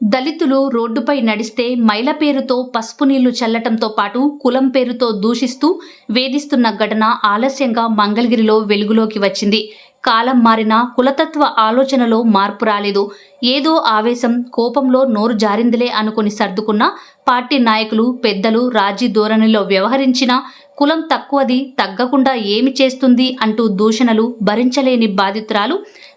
దళితులు రోడ్డుపై నడిస్తే మైల పేరుతో పసుపు నీళ్ళు చల్లటంతో పాటు కులం పేరుతో దూషిస్తూ వేధిస్తున్న ఘటన ఆలస్యంగా మంగళగిరిలో వెలుగులోకి వచ్చింది. కాలం మారినా కులతత్వ ఆలోచనలో మార్పు రాలేదు. ఏదో ఆవేశం కోపంలో నోరు జారిందిలే అనుకుని సర్దుకున్న పార్టీ నాయకులు పెద్దలు రాజీ ధోరణిలో వ్యవహరించిన కులం తక్కువది తగ్గకుండా ఏమి చేస్తుంది అంటూ దూషణలు భరించలేని బాధితురాలు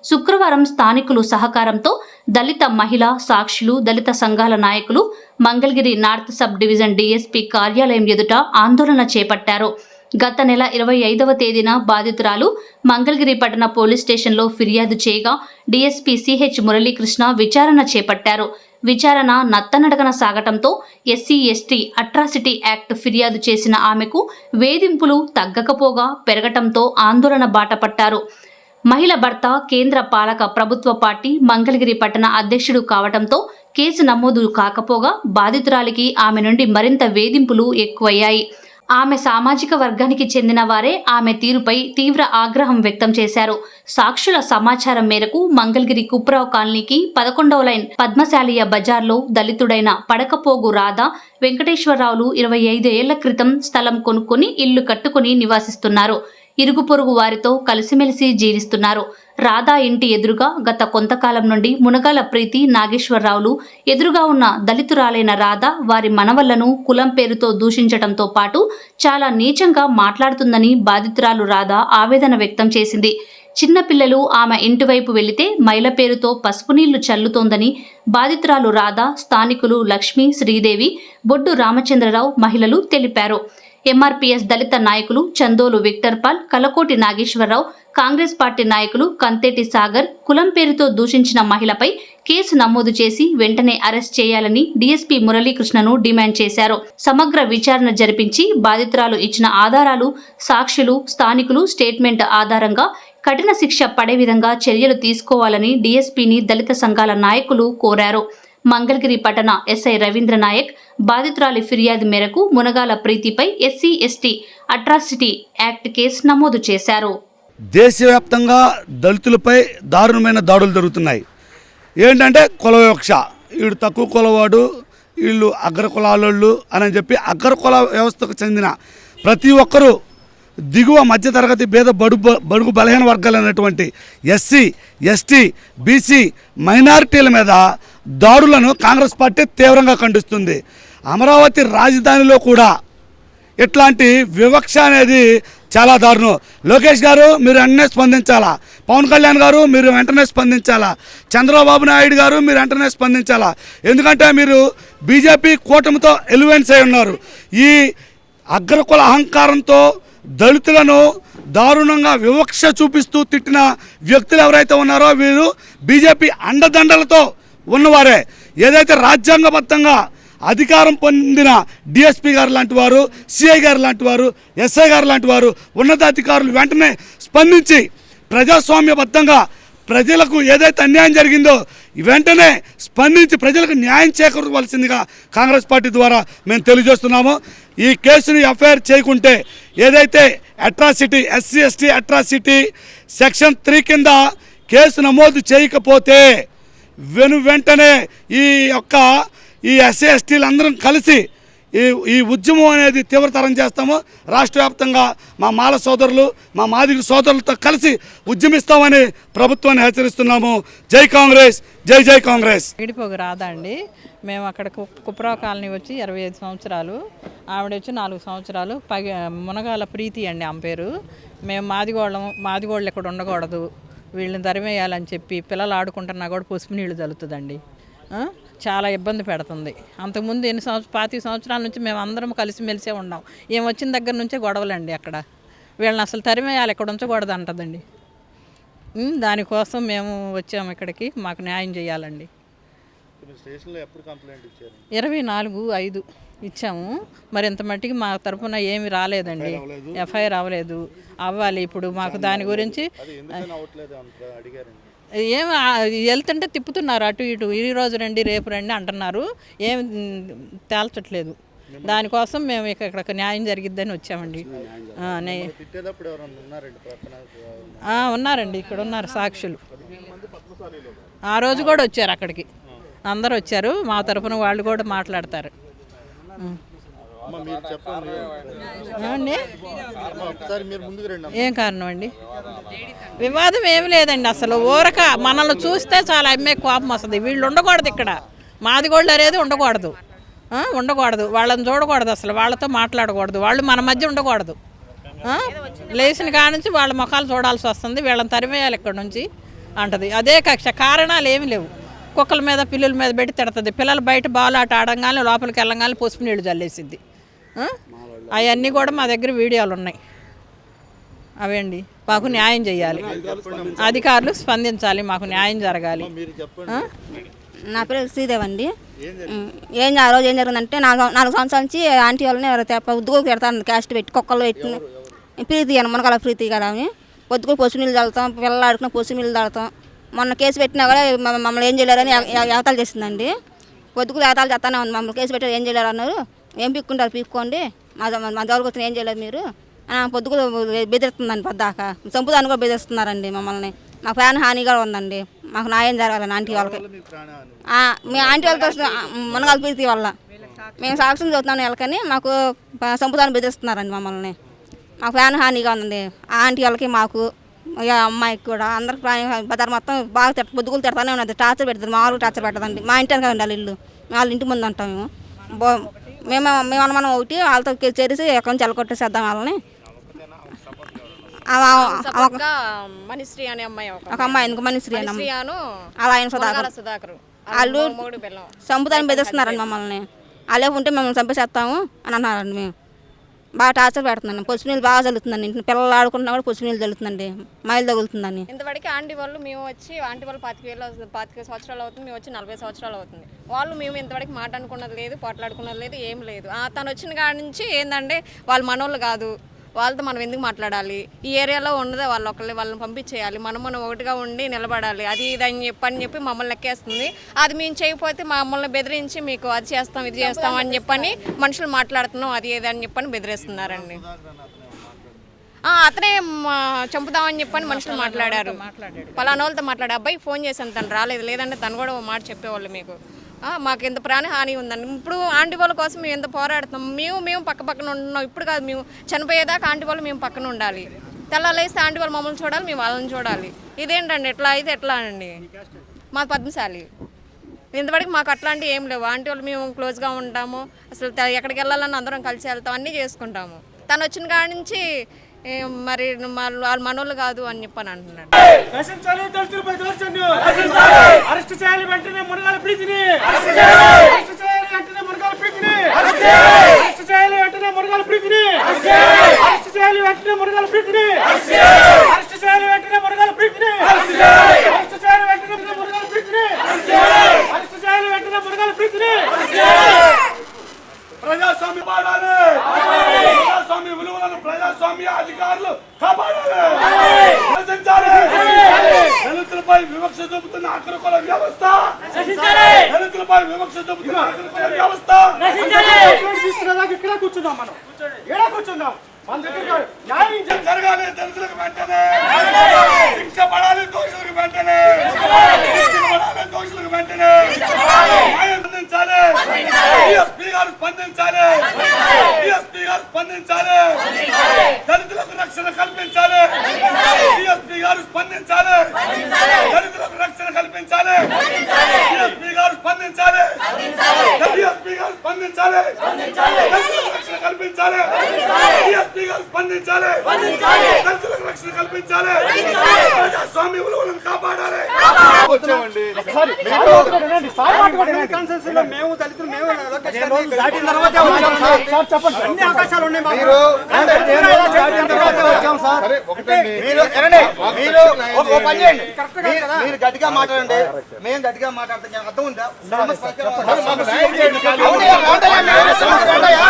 శుక్రవారం స్థానికులు సహకారంతో దళిత మహిళ సాక్షులు దళిత సంఘాల నాయకులు Mangalagiri north sub division DSP కార్యాలయం ఎదుట ఆందోళన చేపట్టారు. గత నెల ఇరవై ఐదవ తేదీన బాధితురాలు మంగళగిరి పట్టణ పోలీస్ స్టేషన్లో ఫిర్యాదు చేయగా డీఎస్పీ సిహెచ్ మురళీకృష్ణ విచారణ చేపట్టారు. విచారణ నత్తనడకన సాగటంతో ఎస్సీ ఎస్టీ అట్రాసిటీ యాక్ట్ ఫిర్యాదు చేసిన ఆమెకు వేధింపులు తగ్గకపోగా పెరగటంతో ఆందోళన బాటపట్టారు. మహిళ భర్త కేంద్ర పాలక ప్రభుత్వ పార్టీ మంగళగిరి పట్టణ అధ్యక్షుడు కావటంతో కేసు నమోదు కాకపోగా బాధితురాలికి ఆమె నుండి మరింత వేధింపులు ఎక్కువయ్యాయి. ఆమె సామాజిక వర్గానికి చెందిన వారే ఆమె తీరుపై తీవ్ర ఆగ్రహం వ్యక్తం చేశారు. సాక్షుల సమాచారం మేరకు మంగళగిరి కుప్రావ్ కాలనీకి పదకొండవ లైన్ పద్మశాలియ బజార్లో దళితుడైన పడకపోగు రాధ వెంకటేశ్వరరావులు ఇరవై ఐదు ఏళ్ళ క్రితం స్థలం కొనుక్కొని ఇల్లు కట్టుకుని నివాసిస్తున్నారు. ఇరుగు పొరుగు వారితో కలిసిమెలిసి జీవిస్తున్నారు. రాధా ఇంటి ఎదురుగా గత కొంతకాలం నుండి మునగాల ప్రీతి నాగేశ్వరరావులు ఎదురుగా ఉన్న దళితురాలైన రాధ వారి మనవళ్ళను కులం పేరుతో దూషించటంతో పాటు చాలా నీచంగా మాట్లాడుతుందని బాధితురాలు రాధ ఆవేదన వ్యక్తం చేసింది. చిన్నపిల్లలు ఆమె ఇంటివైపు వెళితే మైల పేరుతో పసుపు నీళ్ళు చల్లుతోందని బాధితురాలు రాధ స్థానికులు లక్ష్మి శ్రీదేవి బొడ్డు రామచంద్రరావు మహిళలు తెలిపారు. ఎంఆర్పీఎస్ దళిత నాయకులు Chandolu Victor Paul Kalakoti Nageswararao Congress party నాయకులు కంతేటి సాగర్ కులం పేరుతో దూషించిన మహిళపై కేసు నమోదు చేసి వెంటనే అరెస్ట్ చేయాలని డీఎస్పీ మురళీకృష్ణను డిమాండ్ చేశారు. సమగ్ర విచారణ జరిపించి బాధితురాలు ఇచ్చిన ఆధారాలు సాక్షులు స్థానికులు స్టేట్మెంట్ ఆధారంగా కఠిన శిక్ష పడే విధంగా చర్యలు తీసుకోవాలని డీఎస్పీని దళిత సంఘాల నాయకులు కోరారు. మంగళగిరి పట్టణ ఎస్ఐ రవీంద్ర నాయక్ బాధితురాలి ఫిర్యాదు మేరకు Munagala ప్రీతిపై SC ST atrocity act case నమోదు చేశారు. దేశవ్యాప్తంగా దళితులపై దారుణమైన దాడులు జరుగుతున్నాయి. ఏంటంటే కులవివక్ష వీడు తక్కువ కులవాడు వీళ్ళు అగ్ర కులాలోళ్ళు అని చెప్పి అగ్ర కుల వ్యవస్థకు చెందిన ప్రతి ఒక్కరూ దిగువ మధ్యతరగతి భేద బడుగు బడుగు బలహీన వర్గాలైనటువంటి ఎస్సీ ఎస్టీ బీసీ మైనారిటీల మీద దాడులను కాంగ్రెస్ పార్టీ తీవ్రంగా ఖండిస్తుంది. అమరావతి రాజధానిలో కూడా ఇట్లాంటి వివక్ష అనేది చాలా దారుణం. లోకేష్ గారు మీరు వెంటనే స్పందించాలా? పవన్ కళ్యాణ్ గారు మీరు వెంటనే స్పందించాలా? చంద్రబాబు నాయుడు గారు మీరు వెంటనే స్పందించాలా? ఎందుకంటే మీరు బీజేపీ కూటమితో ఎలివెన్స్ అయి ఉన్నారు. ఈ అగ్రకుల అహంకారంతో దళితులను దారుణంగా వివక్ష చూపిస్తూ తిట్టిన వ్యక్తులు ఎవరైతే ఉన్నారో వీరు బీజేపీ అండదండలతో ఉన్నవారే. ఏదైతే రాజ్యాంగబద్ధంగా అధికారం పొందిన డిఎస్పీ గారు లాంటి వారు సిఐ గారు లాంటి వారు ఎస్ఐ గారు లాంటి వారు ఉన్నతాధికారులు వెంటనే స్పందించి ప్రజాస్వామ్యబద్ధంగా ప్రజలకు ఏదైతే అన్యాయం జరిగిందో వెంటనే స్పందించి ప్రజలకు న్యాయం చేకూరవలసిందిగా కాంగ్రెస్ పార్టీ ద్వారా మేము తెలియజేస్తున్నాము. ఈ కేసుని ఎఫ్ఐఆర్ చేయకుంటే ఏదైతే atrocity SC ST atrocity section three కింద కేసు నమోదు చేయకపోతే వెను వెంటనే ఈ యొక్క ఈ ఎస్సీ ఎస్టీలందరం కలిసి ఈ ఈ ఉద్యమం అనేది తీవ్రతరం చేస్తాము. రాష్ట్ర వ్యాప్తంగా మా మాల సోదరులు మా మాదిరి సోదరులతో కలిసి ఉద్యమిస్తామని ప్రభుత్వాన్ని హెచ్చరిస్తున్నాము. జై కాంగ్రెస్ జై జై కాంగ్రెస్. విడిపోగు రాదా అండి మేము అక్కడ కు- కుప్రా కాలనీ వచ్చి ఇరవై ఐదు సంవత్సరాలు ఆవిడ వచ్చి నాలుగు సంవత్సరాలు. పగ మునగాల ప్రీతి అండి ఆమె పేరు. మేము మాదిగోళ్ళం మాదిగోళ్ళు ఇక్కడ ఉండకూడదు. వీళ్ళని తరిమేయాలని చెప్పి పిల్లలు ఆడుకుంటున్నా కూడా పసుపు నీళ్ళు చల్లుతుందండి చాలా ఇబ్బంది పెడుతుంది. అంతకుముందు ఎన్ని సంవత్సరం పాతి సంవత్సరాల నుంచి మేము అందరం కలిసిమెలిసే ఉన్నాం. ఏం వచ్చిన దగ్గర నుంచే గొడవలండి అక్కడ. వీళ్ళని అసలు తరిమేయాలి ఇక్కడ ఉంచకూడదు అంటదండి దానికోసం మేము వచ్చాము ఇక్కడికి. మాకు న్యాయం చేయాలండి. ఇరవై నాలుగు ఐదు ఇచ్చాము. మరి ఇంత మట్టికి మా తరపున ఏమి రాలేదండి. ఎఫ్ఐఆర్ అవ్వలేదు? అవ్వాలి ఇప్పుడు మాకు దాని గురించి. ఏం వెళ్తుంటే తిప్పుతున్నారు అటు ఇటు. ఈ రోజు రండి రేపు రండి అంటున్నారు. ఏం తేల్చట్లేదు. దానికోసం మేము ఇక- ఇక్కడికి న్యాయం జరిగిద్దని వచ్చామండి. ఉన్నారండి ఇక్కడ ఉన్నారు సాక్షులు. ఆ రోజు కూడా వచ్చారు అక్కడికి. అందరూ వచ్చారు. మా తరఫున వాళ్ళు కూడా మాట్లాడతారు. ఏం కారణం అండి? వివాదం ఏమి లేదండి అసలు. ఊరక మనల్ని చూస్తే చాలా అమ్మే కోపం వస్తుంది. వీళ్ళు ఉండకూడదు ఇక్కడ. మాదిగోళ్ళు అనేది ఉండకూడదు. ఉండకూడదు. వాళ్ళని చూడకూడదు అసలు. వాళ్ళతో మాట్లాడకూడదు. వాళ్ళు మన మధ్య ఉండకూడదు. లేచిన కాడ నుంచి వాళ్ళ ముఖాలు చూడాల్సి వస్తుంది. వీళ్ళని తరిమేయాలి ఇక్కడ నుంచి అంటది. అదే కక్ష. కారణాలు ఏమి లేవు. కుక్కల మీద పిల్లుల మీద పెట్టి తిడుతుంది. పిల్లలు బయట బాల్ ఆట ఆడంగానే లోపలికి వెళ్ళంగానే పసుపు నీళ్ళు చల్లేసిద్ది. అవన్నీ కూడా మా దగ్గర వీడియోలు ఉన్నాయి. అవండి? మాకు న్యాయం చేయాలి. అధికారులు స్పందించాలి మాకు న్యాయం జరగాలి. మీరు చెప్పండి ఆ? నా పేరు శ్రీదేవ్ అండి. ఏం ఆ రోజు ఏం జరిగిందంటే నాలుగు నాలుగు సంవత్సరాల నుంచి ఆంటీ వాళ్ళని పొద్దుకు పెడతాను క్యాస్ట్ పెట్టి కుక్కలు పెట్టి. ప్రీతి అని మునకాల ప్రీతి కదా అని. పొద్దుకు పసుపు నీళ్ళు తాగుతాం పిల్లలు ఆడుకున్న పసుపు నీళ్ళు తాగుతాం. మొన్న కేసు పెట్టినా కూడా మమ్మల్ని ఏం చేయలేరని యాతాలు చేసిందండి పొద్దుకు యాతాలు చేస్తానే ఉంది. మమ్మల్ని కేసు పెట్టారు ఏం చేయలేరు అన్నారు. ఏం పిక్కుంటారు పీక్కోండి. మా మా- దగ్గరకు వచ్చిన ఏం చేయలేదు మీరు. ఆ, పొద్దుకు బెదిరిస్తుందండి పొద్దాక. చంపుదాన్ని కూడా బెదిరిస్తున్నారండి మమ్మల్ని. మా ప్రాణ హానిగా ఉందండి. మాకు న్యాయం జరగాలండి ఆంటీ వాళ్ళకి. మీ ఆంటీ వాళ్ళకి మునగాల ప్రీతి వల్ల. మేము సాక్ష్యం చదువుతున్నాం వీళ్ళకని మాకు ప- బెదిరిస్తున్నారండి మమ్మల్ని. మాకు ప్రాణ హానిగా ఉందండి. ఆ ఆంటీ వాళ్ళకి మాకు ఇక అమ్మాయికి కూడా. అందరికి ప్రాణ బజార్ మొత్తం బాగా తిట్ట పొద్దుగులు తిడతానే ఉన్నది. టార్చర్ పెడుతుంది మామూలుగా టార్చర్ పెట్టదండి. మా ఇంటి వెనక ఉండాలి ఇల్లు. వాళ్ళ ఇంటి ముందు ఉంటాం మేము. బో మేము మేము అనుమానం ఒకటి వాళ్ళతో చేసి ఎక్కడి నుంచి వెళ్ళగొట్టేసేద్దాం వాళ్ళని. మనిశ్రీ అనే అమ్మాయి ఒక అమ్మాయి ఎందుకు మనిశ్రీ అను అలా ఆయన సుధాకర్. వాళ్ళు మూడు పిల్లం. చంపుతాని బెదిరిస్తున్నారండి మమ్మల్ని. వాళ్ళే ఉంటే మిమ్మల్ని చంపేసేస్తాము అని అన్నారండి మేము. బాగా టార్చర్ పెడుతుందండి. పసుపు నీళ్ళు బాగా చల్లుతుందండి ఇంట్లో పిల్లలు ఆడుకున్నా కూడా పసుపు నీళ్ళు చల్లుతుందండి మైలు తగులుతుందని ఇంతవరకు ఆంటీ వాళ్ళు మేము వచ్చి ఆంటీ వాళ్ళు పాతిక వేలు పాతిక సంవత్సరాలు అవుతుంది మేము వచ్చి నలభై సంవత్సరాలు అవుతుంది. వాళ్ళు మేము ఇంతవరకు మాట అనుకున్నది లేదు పోట్లాడుకున్నది లేదు ఏం లేదు. తను వచ్చిన కాడ నుంచి ఏంటంటే వాళ్ళు మనోళ్ళు కాదు. వాళ్ళతో మనం ఎందుకు మాట్లాడాలి? ఈ ఏరియాలో ఉన్నదే వాళ్ళు ఒకళ్ళని వాళ్ళని పంపించేయాలి. మనం మనం ఒకటిగా ఉండి నిలబడాలి. అది ఇది అని చెప్పి అని చెప్పి మమ్మల్ని లెక్కేస్తుంది అది మేము చేయకపోతే మమ్మల్ని బెదిరించి మీకు అది చేస్తాం ఇది చేస్తాం అని చెప్పని మనుషులు మాట్లాడుతున్నాం అది ఇది అని చెప్పని బెదిరిస్తున్నారండి. అతనే చంపుదామని చెప్పని మనుషులు మాట్లాడారు. పలానా వాళ్ళతో మాట్లాడే అబ్బాయి ఫోన్ చేశాను తను రాలేదు. లేదంటే తను కూడా మాట చెప్పేవాళ్ళు మీకు. మాకు ఎంత ప్రాణహాని ఉందండి. ఇప్పుడు ఆంటీ వాళ్ళ కోసం మేము ఎంత పోరాడుతాం మేము మేము పక్క పక్కన ఉంటున్నాం. ఇప్పుడు కాదు మేము చనిపోయేదాకా ఆంటీ వాళ్ళు మేము పక్కన ఉండాలి. తెల్లాలేస్తే ఆంటీ వాళ్ళు మమ్మల్ని చూడాలి మేము వాళ్ళని చూడాలి. ఇదేంటండి? ఎట్లా అయితే ఎట్లా అండి? మా పద్మశాలి. ఇంతవరకు మాకు అట్లాంటివి ఏం లేవు. ఆంటీ వాళ్ళు మేము క్లోజ్గా ఉంటాము. అసలు ఎక్కడికి వెళ్ళాలని అందరం కలిసి వెళ్తాం. అన్నీ చేసుకుంటాము. తను వచ్చిన కాడి నుంచి మరి వాళ్ళు వాళ్ళ మనోళ్ళు కాదు అని చెప్పని అంటున్నాడు. అరెస్ట్ చేయాలి వెంటనే మునగాల ప్రీతిని అరెస్ట్ చేయాలి వెంటనే మునగాల ప్రీతిని అరెస్ట్ చేయాలి. వెంటనే మునగాల ప్రీతిని అరెస్ట్ చేయాలి. వెంటనే మునగాల ప్రీతిని అరెస్ట్ చేయాలి. వెంటనే మునగాల ప్రీతిని అరెస్ట్ చేయాలి. వెంటనే మునగాల ప్రీతిని అరెస్ట్ చేయాలి. వెంటనే మునగాల ప్రీతిని ప్రజాస్వామ్య పాడాలి. ప్రజాస్వామ్య విలువలను ప్రజాస్వామ్య అధికారులు కాపాడాలి. ప్రశ్నించాలి దళితులపై వివక్ష చూపుతున్న అగ్రకుల వ్యవస్థ. దళితులపై వివక్ష చూపుతున్న అగ్రకుల వ్యవస్థ. ఇక్కడ కూర్చుందాం మనం. ఇక్కడ కూర్చుందాం మన దగ్గర న్యాయం. జరగాలి దళితులకు వెంటనే. శిక్ష పడాలి దోషులకు వెంటనే. శిక్ష పడాలి దోషులకు వెంటనే. న్యాయం స్పందించాలి డిఎస్పీ గారు స్పందించాలి డిఎస్పీ గారు స్పందించాలి దళితులకు రక్షణ కల్పించాలి డిఎస్పీ గారు స్పందించాలి. దళితులకు రక్షణ కల్పించాలి. డిఎస్పీ గారు స్పందించాలి. డిఎస్పీ గారు స్పందించాలి. కల్పించాలి డిఎస్పీ గారు స్పందించాలి దళితులకు రక్షణ కల్పించాలి ప్రజాస్వామ్య విలువలను కాపాడాలి వచ్చామండి మేము దళితులు మేము చెప్పండి అన్ని అవకాశాలు ఉన్నాయి. మీరు గట్టిగా మాట్లాడండి మేము గట్టిగా మాట్లాడతాం మీకు అర్థం ఉందా సమస్య పరిష్కారం అవుతుందా? అవునయ్యా, రాండయ్యా, మీరు సమస్య రాండయ్యా.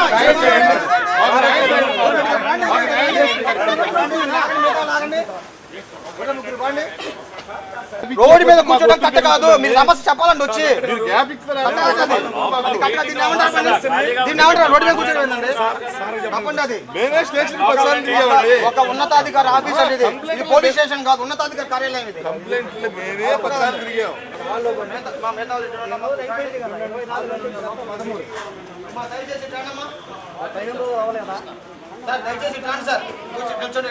లాగండి. ఇక్కడ ముగ్గురు రండి. రోడ్డు మీద కూర్చోడం కట్ట కాదు. మీ సమస్య చెప్పాలండి వచ్చి. దీన్ని ఏమంటారు రోడ్డు మీద కూర్చోడం అది. ఒక ఉన్నతాధికారి ఆఫీస్ అండి ఇది ఇది పోలీస్ స్టేషన్ కాదు ఉన్నతాధికారి కార్యాలయం ఇది. దయచేసి. సార్ దయచేసి ఇటు రండి సార్. కూర్చో- కూర్చోండి